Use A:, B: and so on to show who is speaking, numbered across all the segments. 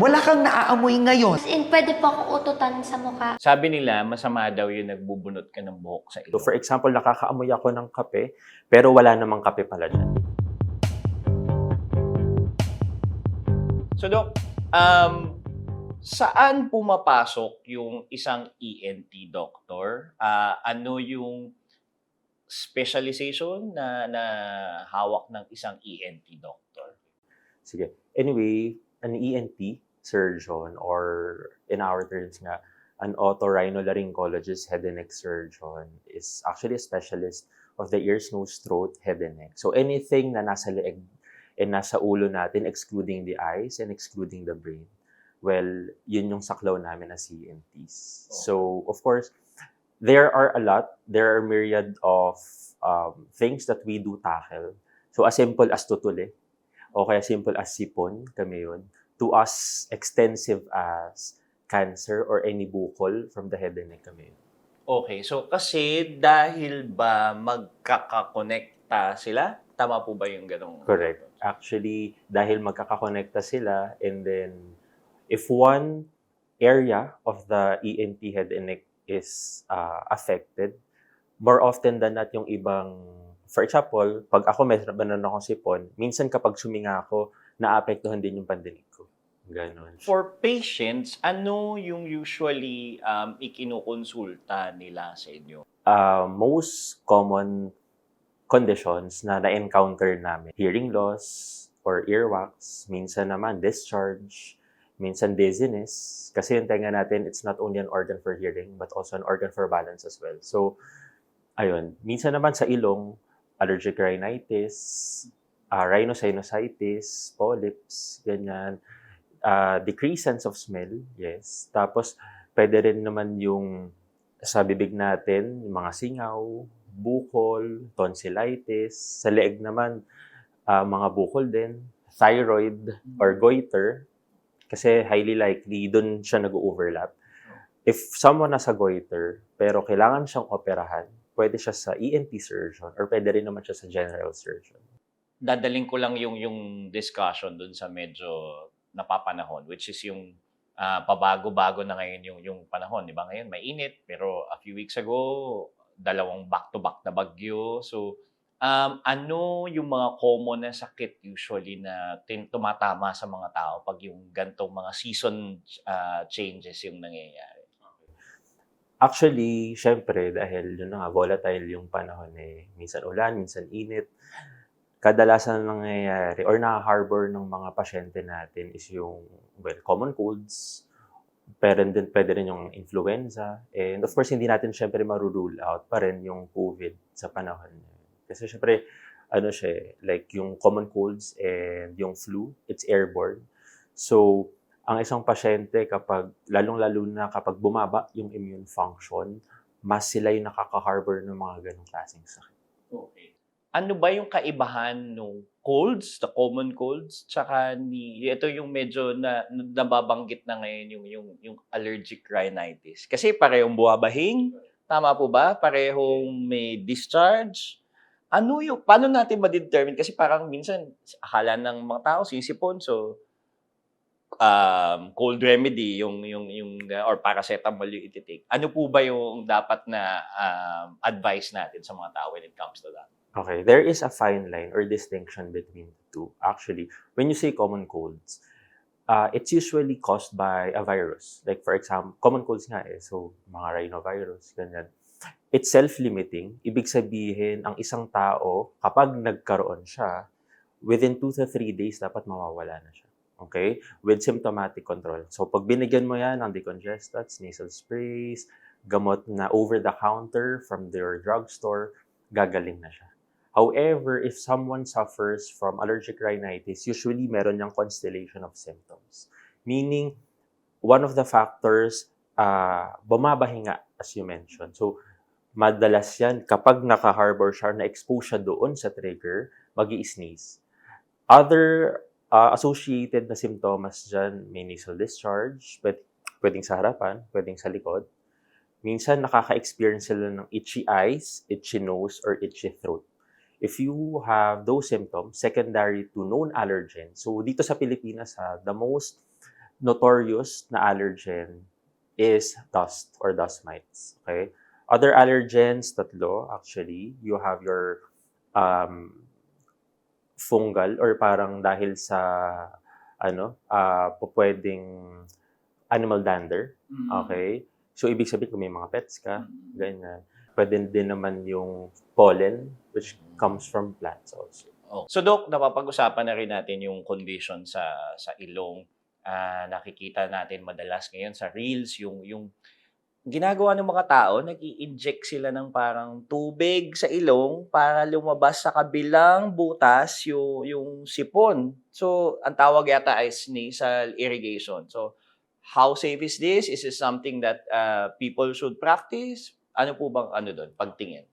A: wala kang naaamoy ngayon.
B: As in, pwede po akong ututan sa mukha.
C: Sabi nila, masama daw yung nagbubunot ka ng buhok sa
D: So
C: ilong.
D: for example, nakakaamoy ako ng kape, pero wala namang kape pala dyan.
C: So, Dok, um, saan pumapasok yung isang ENT doctor? Ah, ano yung specialization na, na hawak ng isang ENT doctor?
D: Sige. Anyway, an ENT surgeon or in our terms nga, an otorhinolaryngologist head and neck surgeon is actually a specialist of the ears, nose, throat, head and neck. So anything na nasa leeg and nasa ulo natin, excluding the eyes and excluding the brain, well, yun yung saklaw namin as ENTs. So, of course, there are a lot, there are myriad of um, things that we do tackle. So, as simple as tutuli, o kaya simple as sipon, kami yun, to as extensive as cancer or any bukol from the head and neck kami.
C: Okay, so kasi dahil ba magkakakonekta sila? Tama po ba yung ganong?
D: Correct. Actually, dahil magkakakonekta sila and then if one area of the ENT head and neck is uh, affected, more often than not yung ibang, for example, pag ako may meron akong sipon, minsan kapag suminga ako, naapektuhan din yung pandinig ko. Ganon.
C: For patients, ano yung usually um, ikinukonsulta nila sa inyo?
D: uh, most common conditions na na-encounter namin. Hearing loss or earwax, minsan naman discharge, minsan dizziness. Kasi yung tenga natin, it's not only an organ for hearing, but also an organ for balance as well. So, ayun. Minsan naman sa ilong, allergic rhinitis, uh, rhinosinusitis, polyps, ganyan. Uh, decreased sense of smell, yes. Tapos, pwede rin naman yung sa bibig natin, yung mga singaw, bukol, tonsillitis. Sa leeg naman, ah, mga bukol din, thyroid or goiter. Kasi highly likely, doon siya nag-overlap. If someone nasa goiter, pero kailangan siyang operahan, pwede siya sa ENT surgeon or pwede rin naman siya sa general surgeon.
C: Dadaling ko lang yung, yung discussion dun sa medyo napapanahon, which is yung ah, pabago-bago na ngayon yung, yung panahon. Di ba ngayon may init, pero a few weeks ago, dalawang back-to-back na bagyo. So, um, ano yung mga common na sakit usually na tumatama sa mga tao pag yung gantong mga season ah, changes yung nangyayari?
D: Actually, syempre, dahil yun na nga, volatile yung panahon eh. Minsan ulan, minsan init. Kadalasan nangyayari or na-harbor ng mga pasyente natin is yung, well, common colds, pero din, pwede rin yung influenza. And of course, hindi natin syempre marurule out pa rin yung COVID sa panahon. Kasi syempre, ano siya, eh, like yung common colds and yung flu, it's airborne. So, ang isang pasyente kapag, lalong-lalo na kapag bumaba yung immune function, mas sila yung nakaka-harbor ng mga ganong klaseng sakit.
C: Okay. Ano ba yung kaibahan nung colds, the common colds, tsaka ni ito yung medyo na nababanggit na ngayon yung yung yung allergic rhinitis. Kasi parehong buwabahing, tama po ba? Parehong may discharge. Ano yung paano natin ma-determine kasi parang minsan akala ng mga tao sisipon so um, cold remedy yung yung yung or paracetamol yung iti-take. Ano po ba yung dapat na um, advice natin sa mga tao when it comes to that?
D: Okay, there is a fine line or distinction between the two. Actually, when you say common colds, uh, it's usually caused by a virus. Like for example, common colds nga eh, so mga rhinovirus, ganyan. It's self-limiting. Ibig sabihin, ang isang tao, kapag nagkaroon siya, within 2 to 3 days, dapat mawawala na siya. Okay? With symptomatic control. So, pag binigyan mo yan ng decongestants, nasal sprays, gamot na over-the-counter from their drugstore, gagaling na siya. However, if someone suffers from allergic rhinitis, usually meron niyang constellation of symptoms. Meaning, one of the factors, uh, bumabahinga, as you mentioned. So, madalas yan, kapag naka-harbor siya, na-expose siya doon sa trigger, mag sneeze Other uh, associated na symptoms dyan, may nasal discharge, pwed- pwedeng sa harapan, pwedeng sa likod. Minsan, nakaka-experience sila ng itchy eyes, itchy nose, or itchy throat. If you have those symptoms, secondary to known allergens, so dito sa Pilipinas, ha, the most notorious na allergen is dust or dust mites. Okay? Other allergens, tatlo actually. You have your um, fungal or parang dahil sa ano, ah pwedeng animal dander. Okay? So, ibig sabihin kung may mga pets ka, ganyan. Pwede din naman yung pollen, which comes from plants also.
C: Oh. So Doc, napapag-usapan na rin natin yung condition sa sa ilong. Ah, nakikita natin madalas ngayon sa reels yung yung ginagawa ng mga tao, nag inject sila ng parang tubig sa ilong para lumabas sa kabilang butas yung yung sipon. So, ang tawag yata ay nasal irrigation. So, how safe is this? Is this something that uh, people should practice? Ano po bang ano doon pagtingin?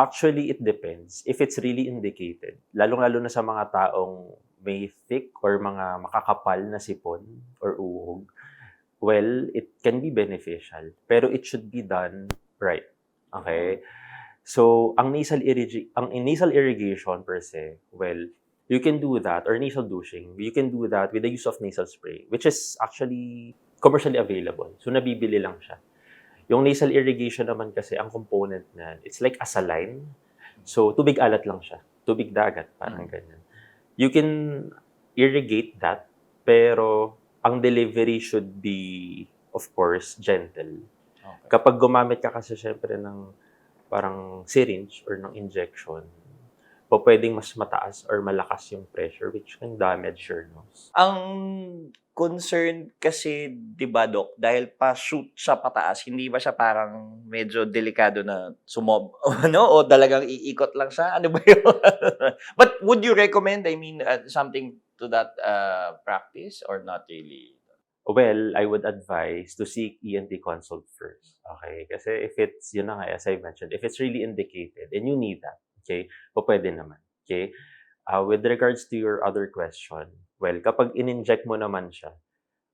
D: Actually, it depends. If it's really indicated, lalong-lalo na sa mga taong may thick or mga makakapal na sipon or uhog, well, it can be beneficial. Pero it should be done right. Okay? So, ang nasal, irrigi- ang nasal irrigation per se, well, you can do that, or nasal douching, you can do that with the use of nasal spray, which is actually commercially available. So, nabibili lang siya. Yung nasal irrigation naman kasi, ang component na, it's like a saline. So, tubig alat lang siya. Tubig dagat, parang ganyan. You can irrigate that, pero ang delivery should be, of course, gentle.
C: Okay.
D: Kapag gumamit ka kasi syempre ng parang syringe or ng injection, po pwedeng mas mataas or malakas yung pressure which can damage your nose.
C: Ang concern kasi, di ba, Doc, dahil pa-shoot siya pataas, hindi ba siya parang medyo delikado na sumob, ano? O talagang iikot lang siya? Ano ba yun? But would you recommend, I mean, uh, something to that uh, practice or not really?
D: Well, I would advise to seek ENT consult first. Okay? Kasi if it's, yun na nga, as I mentioned, if it's really indicated and you need that, okay, po pwede naman. Okay? Uh, with regards to your other question, well, kapag in-inject mo naman siya,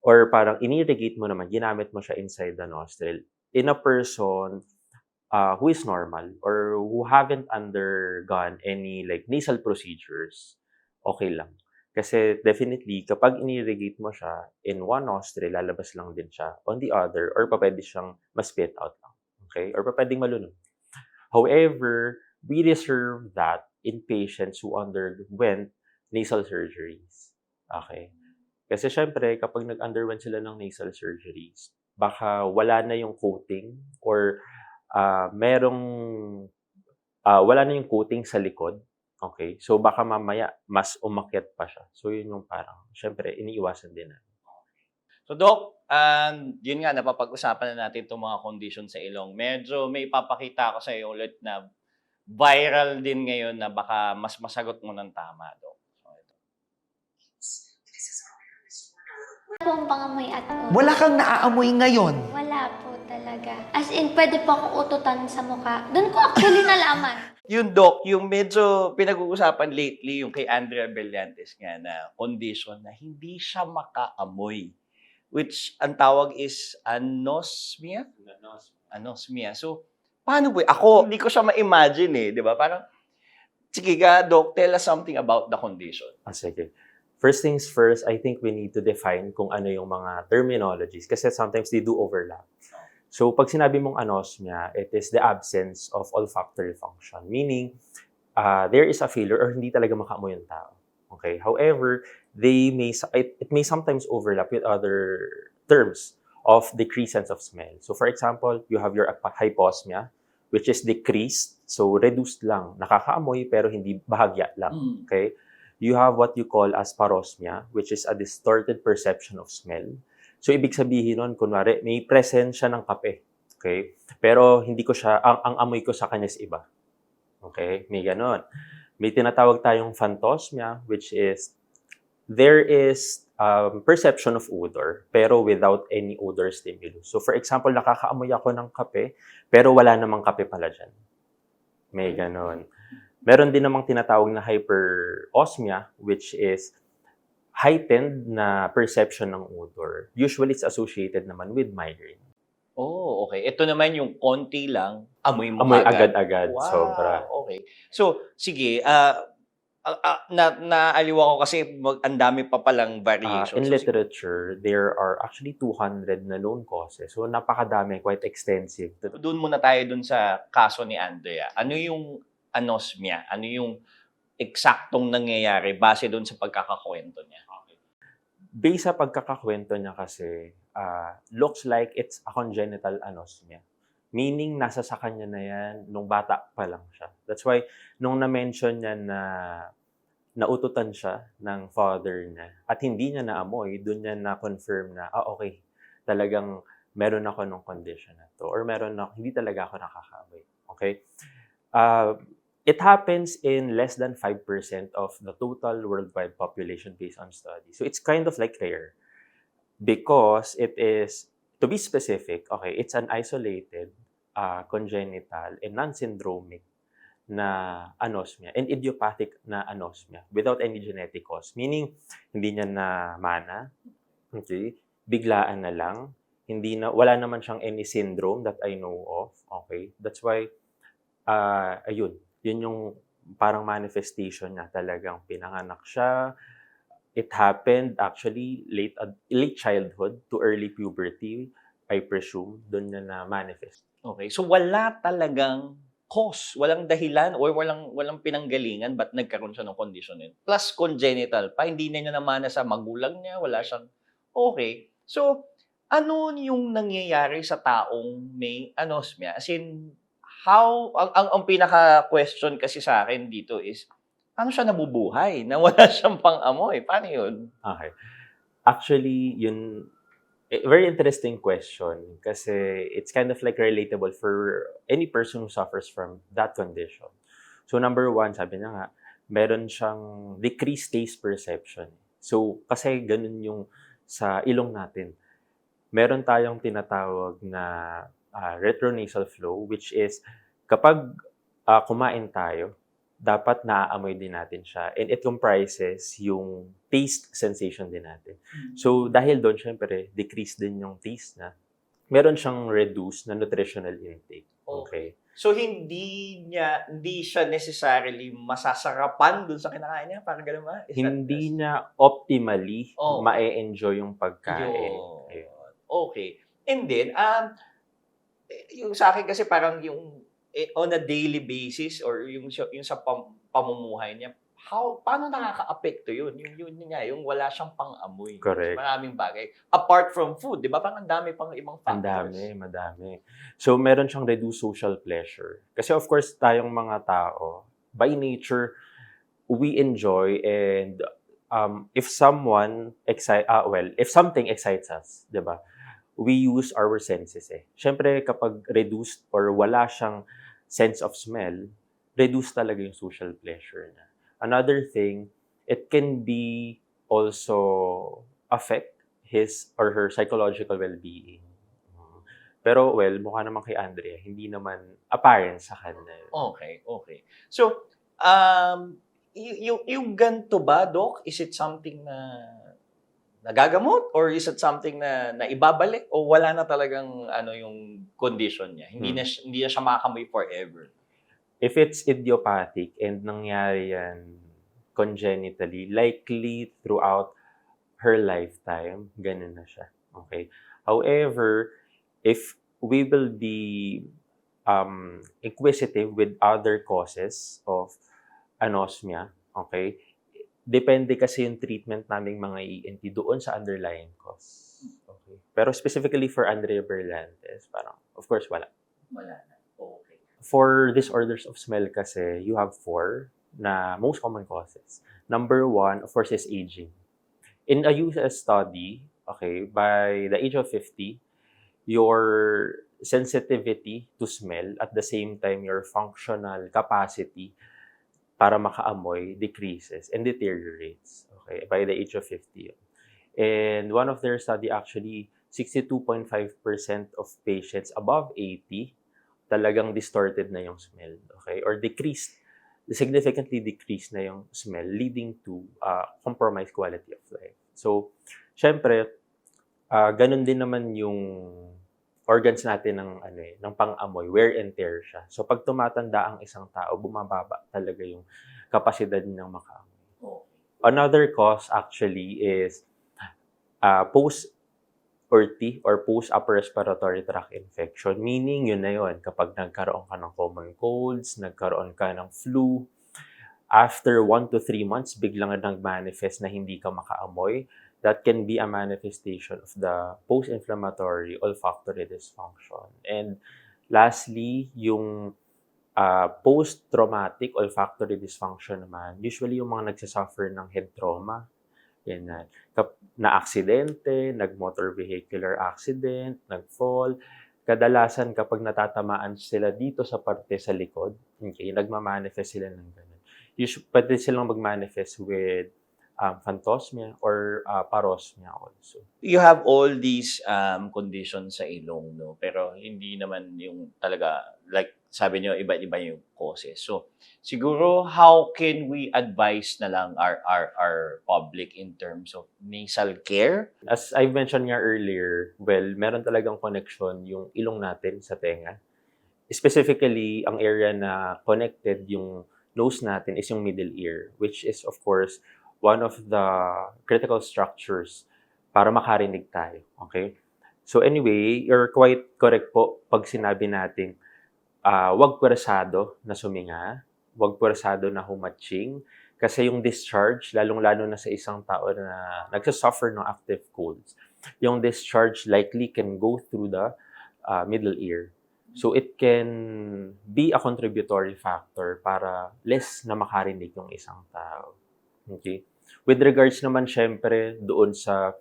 D: or parang inirrigate mo naman, ginamit mo siya inside the nostril, in a person uh, who is normal or who haven't undergone any like nasal procedures, okay lang. Kasi definitely, kapag inirrigate mo siya, in one nostril, lalabas lang din siya. On the other, or pa pwede siyang ma-spit out lang. Okay? Or pa pwedeng malunod. However, we reserve that in patients who underwent nasal surgeries. Okay? Kasi syempre, kapag nag-underwent sila ng nasal surgeries, baka wala na yung coating or ah, merong ah, wala na yung coating sa likod. Okay? So baka mamaya mas umakyat pa siya. So yun yung parang, syempre, iniiwasan din na.
C: So, Doc, and yun nga, napapag-usapan na natin itong mga condition sa ilong. Medyo may papakita ko sa iyo ulit na viral din ngayon na baka mas masagot mo ng tama, Doc. So, ito.
B: Wala po ang pangamoy at utot.
A: Wala kang naaamoy ngayon.
B: Wala po talaga. As in, pwede po akong ututan sa mukha. Doon ko actually nalaman.
C: Yung doc, yung medyo pinag-uusapan lately, yung kay Andrea Bellantes nga na condition na hindi siya makaamoy. Which, ang tawag is anosmia? Anosmia. So, paano ba? Ako, hindi ko siya ma-imagine eh, di ba? Parang, sige ka, doc, tell us something about the condition.
D: Ah, sige. First things first, I think we need to define kung ano yung mga terminologies kasi sometimes they do overlap. So, pag sinabi mong anosmia, it is the absence of olfactory function. Meaning, uh, there is a failure or hindi talaga makaamoy yung tao. Okay? However, they may, it, it may sometimes overlap with other terms of decreased sense of smell. So, for example, you have your hyposmia, which is decreased. So, reduced lang. Nakakaamoy pero hindi bahagya lang. Okay? You have what you call as parosmia, which is a distorted perception of smell. So, ibig sabihin nun, kunwari, may presensya ng kape. Okay? Pero hindi ko siya, ang, ang amoy ko sa kanya is iba. Okay? May ganon. May tinatawag tayong phantosmia, which is, there is um, perception of odor, pero without any odor stimulus. So, for example, nakakaamoy ako ng kape, pero wala namang kape pala dyan. May ganon. Meron din namang tinatawag na hyperosmia, which is heightened na perception ng odor. Usually, it's associated naman with migraine.
C: Oh, okay. Ito naman yung konti lang, amoy mo
D: Amoy
C: agad.
D: agad-agad,
C: Wow,
D: sobra.
C: okay. So, sige, ah, ah, na naaliw ako kasi mag, ang dami pa palang
D: Uh,
C: variations.
D: in
C: So,
D: literature, there are actually 200 na known causes. So, napakadami, quite extensive.
C: doon muna tayo dun sa kaso ni Andrea. Ano yung anosmia? Ano yung eksaktong nangyayari base dun sa pagkakakwento niya?
D: Based sa pagkakakwento niya kasi, uh, looks like it's a congenital anosmia. Meaning, nasa sa kanya na yan nung bata pa lang siya. That's why, nung na-mention niya na naututan siya ng father niya at hindi niya naamoy, doon niya na-confirm na, ah, okay, talagang meron ako nung condition na to or meron na, hindi talaga ako nakakaamoy. Okay? Uh, it happens in less than 5% of the total worldwide population based on studies. So it's kind of like rare because it is, to be specific, okay, it's an isolated, uh, congenital, and non-syndromic na anosmia and idiopathic na anosmia without any genetic cause. Meaning, hindi niya na mana, okay, biglaan na lang, hindi na, wala naman siyang any syndrome that I know of, okay? That's why, uh, ayun, yun yung parang manifestation niya talagang pinanganak siya. It happened actually late ad- late childhood to early puberty, I presume, doon niya na manifest.
C: Okay, so wala talagang cause, walang dahilan or walang walang pinanggalingan ba't nagkaroon siya ng condition yun. Plus congenital pa, hindi na niya namana sa magulang niya, wala siyang okay. So, ano yung nangyayari sa taong may anosmia? As in, how, ang, ang, ang pinaka-question kasi sa akin dito is, ano siya nabubuhay na wala siyang pang-amoy? Paano yun?
D: Okay. Actually, yun, eh, very interesting question kasi it's kind of like relatable for any person who suffers from that condition. So number one, sabi niya nga, meron siyang decreased taste perception. So kasi ganun yung sa ilong natin. Meron tayong tinatawag na ah, retronasal flow which is kapag ah, kumain tayo, dapat naaamoy din natin siya. And it comprises yung taste sensation din natin. So, dahil doon, syempre, decrease din yung taste na. Meron siyang reduced na nutritional intake. Okay.
C: So hindi niya hindi siya necessarily masasarapan dun sa kinakain niya, parang gano'n ba? Is that-
D: Hindi niya optimally
C: Oh.
D: ma-enjoy yung pagkain.
C: Yun. Okay. And then, um, yung sa akin kasi parang yung eh, on a daily basis or yung, yung sa pam, pamumuhay niya, how, paano nakaka-apekto yun? Yung, yun nga, yung wala siyang pang-amoy.
D: Correct.
C: Maraming bagay. Apart from food, di ba? Parang ang dami pang ibang
D: Ang
C: factors.
D: dami, madami. So, meron siyang reduced social pleasure. Kasi of course, tayong mga tao, by nature, we enjoy and um, if someone excite, ah, well, if something excites us, di ba? We use our senses eh. Siyempre, kapag reduced or wala siyang sense of smell, reduced talaga yung social pleasure niya. Another thing, it can be also affect his or her psychological well-being. Pero, well, mukha naman kay Andrea, hindi naman apparent sa kanya.
C: Okay, okay. So, um, y- yung, yung ganito ba, Doc, is it something na nagagamot or is it something na naibabalik o wala na talagang ano yung condition niya? Hindi
D: Hmm.
C: na hindi na siya makakamoy forever.
D: If it's idiopathic and nangyari yan congenitally, likely throughout her lifetime, ganun na siya. Okay? However, if we will be um, inquisitive with other causes of anosmia, okay, depende kasi yung treatment naming mga ENT doon sa underlying cause. Okay. Pero specifically for Andrea Berlantes, parang, of course, wala.
C: Wala na. Okay.
D: For disorders of smell kasi, you have four na most common causes. Number one, of course, is aging. In a US study, okay, by the age of 50, your sensitivity to smell at the same time your functional capacity para makaamoy decreases and deteriorates okay by the age of 50 yun. and one of their study actually 62.5% of patients above 80 talagang distorted na yung smell okay or decreased significantly decreased na yung smell leading to uh, compromised quality of life so syempre uh, ganun din naman yung organs natin ng ano eh, ng pang-amoy, wear and tear siya. So pag tumatanda ang isang tao, bumababa talaga yung kapasidad ng makaamoy. Another cause actually is uh, post ORT or post upper respiratory tract infection. Meaning, yun na yun. Kapag nagkaroon ka ng common colds, nagkaroon ka ng flu, after 1 to 3 months, biglang nag-manifest na hindi ka makaamoy, that can be a manifestation of the post-inflammatory olfactory dysfunction. And lastly, yung uh, post-traumatic olfactory dysfunction naman, usually yung mga nagsasuffer ng head trauma, yan na, na aksidente, nag-motor vehicular accident, nag-fall, kadalasan kapag natatamaan sila dito sa parte sa likod, okay, nagmamanifest sila ng ganun. Usually, pwede silang mag-manifest with um, phantosmia or uh, parosmia also.
C: You have all these um, conditions sa ilong, no? Pero hindi naman yung talaga, like sabi niyo, iba-iba yung causes. So, siguro, how can we advise na lang our, our, our public in terms of nasal care?
D: As I mentioned nga earlier, well, meron talagang connection yung ilong natin sa tenga. Specifically, ang area na connected yung nose natin is yung middle ear, which is of course one of the critical structures para makarinig tayo. Okay? So anyway, you're quite correct po pag sinabi natin ah wag pwersado na suminga, wag pwersado na humatching, kasi yung discharge, lalong-lalo na sa isang tao na nagsasuffer ng active colds, yung discharge likely can go through the uh, middle ear. So it can be a contributory factor para less na makarinig yung isang tao. Okay? With regards naman syempre doon sa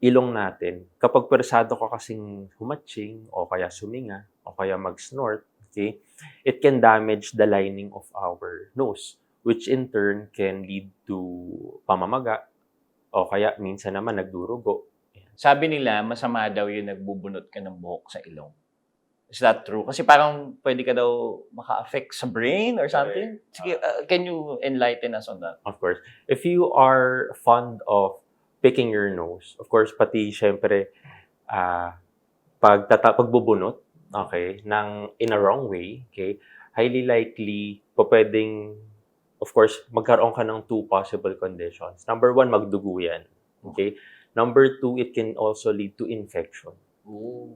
D: ilong natin, kapag pwersado ka kasing humatching o kaya suminga o kaya mag-snort, okay, it can damage the lining of our nose which in turn can lead to pamamaga o kaya minsan naman nagdurugo.
C: Sabi nila, masama daw yung nagbubunot ka ng buhok sa ilong. Is that true? Kasi parang pwede ka daw maka-affect sa brain or something. Sige, uh, can you enlighten us on that?
D: Of course, if you are fond of picking your nose, of course, pati syempre, ah pag tata- pagbubunot, okay, ng in a wrong way, okay, highly likely, pwedeng, of course, magkaroon ka ng two possible conditions. Number one, magdugo yan. Okay? Number two, it can also lead to infection.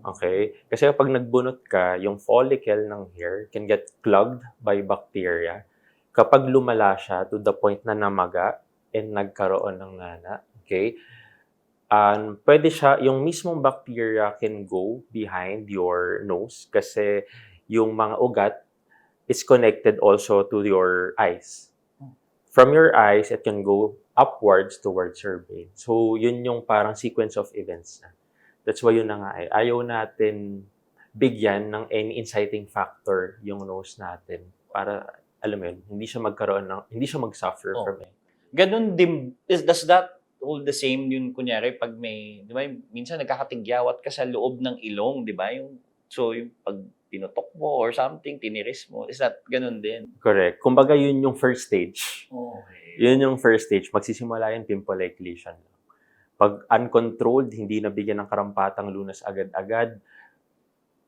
D: Okay? Kasi kapag nagbunot ka, yung follicle ng hair can get clogged by bacteria. Kapag lumala siya to the point na namaga and nagkaroon ng nana, okay? Um, pwede siya, yung mismong bacteria can go behind your nose kasi yung mga ugat is connected also to your eyes. From your eyes, it can go upwards towards your brain. So, yun yung parang sequence of events na. That's why yun na nga eh. Ayaw natin bigyan ng any inciting factor yung nose natin para, alam mo yun, hindi siya magkaroon ng, hindi siya mag-suffer
C: Oh.
D: from it.
C: Ganun din, is, does that hold the same yun, kunyari, pag may, di ba, minsan nagkakatigyawat ka sa loob ng ilong, di ba? Yung, so, yung pag pinutok mo or something, tiniris mo, is that ganun din?
D: Correct. Kumbaga yun yung first stage.
C: Okay.
D: Yun yung first stage. Magsisimula yung pimple-like lesion. Pag uncontrolled, hindi nabigyan ng karampatang lunas agad-agad,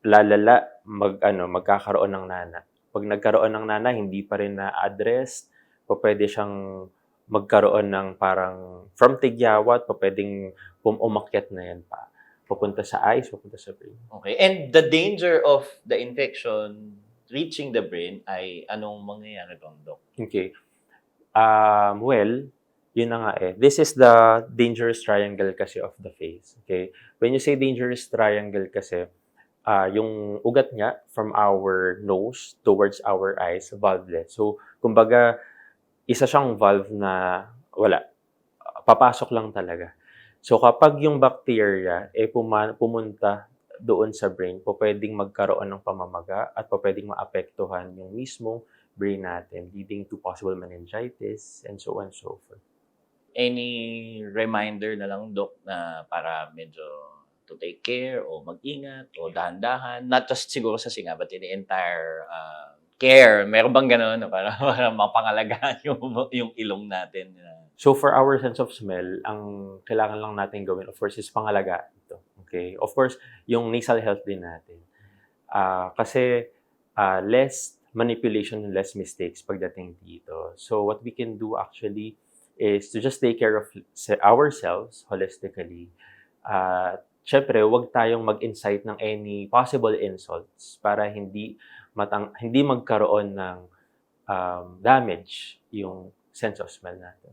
D: lalala, mag, ano, magkakaroon ng nana. Pag nagkaroon ng nana, hindi pa rin na-address, pa pwede siyang magkaroon ng parang from tigyawat, pa pwedeng umakyat na yan pa. Papunta sa eyes, papunta sa brain.
C: Okay. And the danger of the infection reaching the brain ay anong mangyayari doon, Doc?
D: Okay. Um, well, yun na nga eh. This is the dangerous triangle kasi of the face. Okay? When you say dangerous triangle kasi, ah yung ugat niya from our nose towards our eyes, valveless. So, kumbaga, isa siyang valve na wala. Papasok lang talaga. So, kapag yung bacteria eh puma- pumunta doon sa brain, po pwedeng magkaroon ng pamamaga at po pwedeng maapektuhan yung mismong brain natin, leading to possible meningitis and so on and so forth.
C: Any reminder na lang, Doc, na para medyo to take care o mag-ingat o dahan-dahan? Not just siguro sa singa, but in the entire uh, care. Meron bang gano'n para, para mapangalagaan yung, yung ilong natin?
D: So for our sense of smell, ang kailangan lang natin gawin, of course, is pangalagaan ito. Okay? Of course, yung nasal health din natin. Ah, kasi ah, lest manipulation less mistakes pagdating dito. So what we can do actually is to just take care of se- ourselves holistically. At syempre, huwag tayong mag-incite ng any possible insults para hindi matang hindi magkaroon ng um, damage yung sense of smell natin.